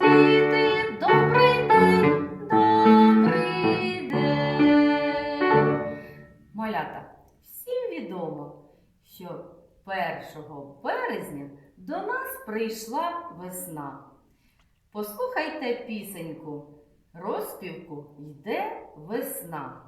Діти, добрий. Малята, всім відомо, що 1 березня до нас прийшла весна. Послухайте пісеньку. Розпівку йде весна.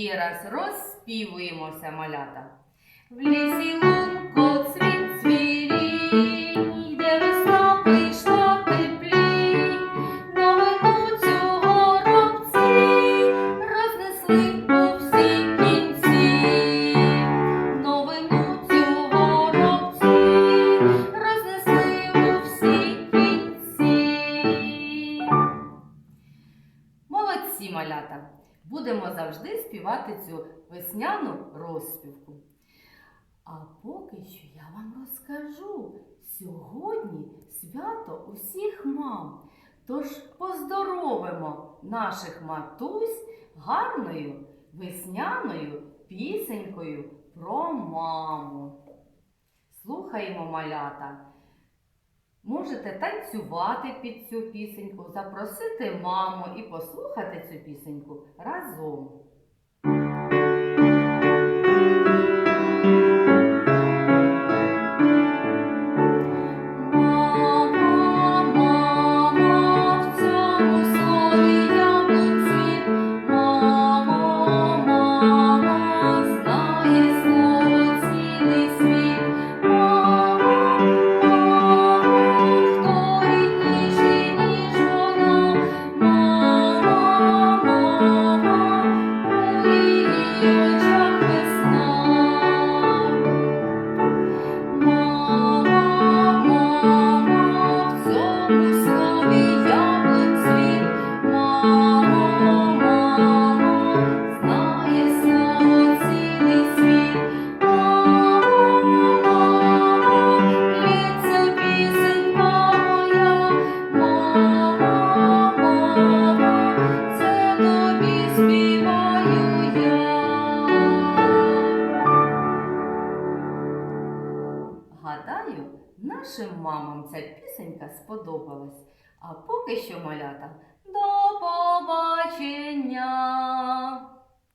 Ще раз розспівуємося, малята. В лісі лунко цвіт цвірінь, де весна прийшла теплінь, новину цю горобці рознесли у всі кінці, новину цю горобці рознесли у всі кінці. Молодці малята! Будемо завжди співати цю весняну розспівку. А поки що я вам розкажу. Сьогодні свято усіх мам. Тож поздоровимо наших матусь гарною весняною пісенькою про маму. Слухаємо малята. Можете танцювати під цю пісеньку, запросити маму і послухати цю пісеньку разом. Гадаю, нашим мамам ця пісенька сподобалась. А поки що малята до побачення!